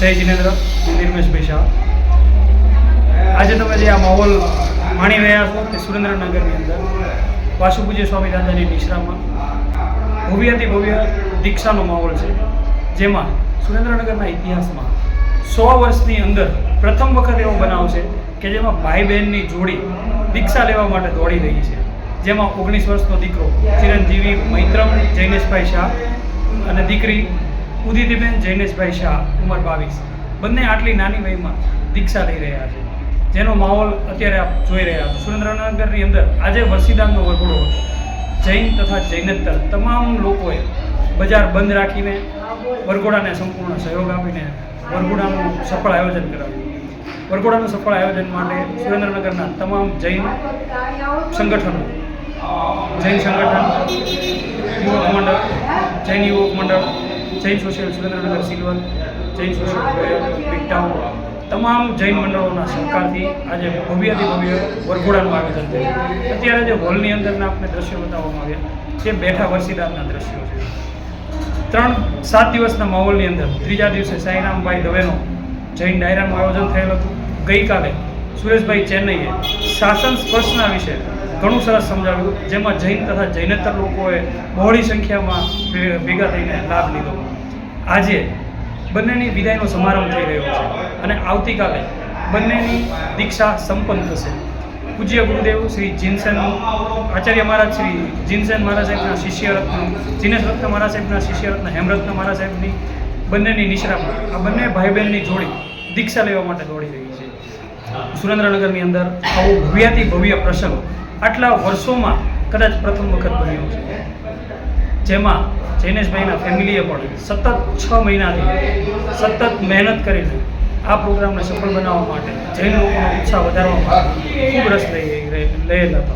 જય જિનેન્દ્ર નિર્મેશભાઈ શાહ આજે તમે જે આ માહોલ માણી રહ્યા છો તે સુરેન્દ્રનગરની અંદર, વાસુપૂજ્ય સ્વામી દાદાની નિશ્રામાં ભવ્યથી ભવ્ય દીક્ષાનો માહોલ છે, જેમાં સુરેન્દ્રનગરના ઇતિહાસમાં સો વર્ષની અંદર પ્રથમ વખત એવો બનાવ છે કે જેમાં ભાઈ બહેનની જોડી દીક્ષા લેવા માટે દોડી રહી છે. જેમાં ઓગણીસ વર્ષનો દીકરો ચિરંજીવી મૈત્રમ જૈનેશભાઈ શાહ અને દીકરી ઉદિતિબેન જૈનેશભાઈ શાહ, ઉંમર બાવીસ. બંને આટલી નાની વયમાં દીક્ષા લઈ રહ્યા છે. જેનો માહોલ અત્યારે આપ જોઈ રહ્યા છો. સુરેન્દ્રનગરની અંદર આજે વરસીદાનનો વરઘોડો હતો. જૈન તથા જૈનેતર તમામ લોકોએ બજાર બંધ રાખીને વરઘોડાને સંપૂર્ણ સહયોગ આપીને વરઘોડાનું સફળ આયોજન કરાવ્યું. વરઘોડાનું સફળ આયોજન માટે સુરેન્દ્રનગરના તમામ જૈન સંગઠનો, જૈન સંગઠન, યુવક મંડળ, જૈન યુવક મંડળ Jain social Surendranagar, silver, Jain social big તમામ જૈન મંડળોના સહકારથી આજે ભવ્યથી ભવ્ય વરઘોડાનું આયોજન થયું. અત્યારે જે હોલની અંદરના આપણે દ્રશ્યો બતાવવામાં આવ્યા, તે બેઠા વરસીદારના દ્રશ્યો છે. ત્રણ, સાત દિવસના માહોલની અંદર ત્રીજા દિવસે સાંઈરામભાઈ દવેનો જૈન ડાયરાનું આયોજન થયેલ હતું. ગઈકાલે સુરેશભાઈ ચેન્નઈએ શાસન સ્પર્શના વિશે ઘણું સરસ સમજાવ્યું. જેમાં જૈન તથા જૈનેતર લોકોએ બહોળી સંખ્યામાં ભેગા થઈને લાભ લીધો. આજે બંનેની વિદાયનો સમારંભ થઈ રહ્યો છે અને આવતીકાલે બંનેની દીક્ષા સંપન્ન થશે. પૂજ્ય ગુરુદેવ શ્રી જીનસેન આચાર્ય મહારાજ શ્રી જીનસેન મહારાજ સાહેબના શિષ્ય રત્ન જીનેશ રત્ન મહારાજ સાહેબના શિષ્ય રત્ન હેમરત્ન મહારાજ સાહેબની બંનેની નિશ્રામાં આ બંને ભાઈ બહેનની જોડી દીક્ષા લેવા માટે દોડી રહી છે. સુરેન્દ્રનગરની અંદર આવો ભવ્યાથી ભવ્ય પ્રસંગ આટલા વર્ષોમાં કદાચ પ્રથમ વખત બન્યો છે. જેમાં જૈનેશભાઈના ફેમિલીએ પણ સતત છ મહિનાથી સતત મહેનત કરીને આ પ્રોગ્રામને સફળ બનાવવા માટે જૈન લોકોનો ઉત્સાહ વધારવા માટે ખૂબ રસ લઈ લયેલ હતો.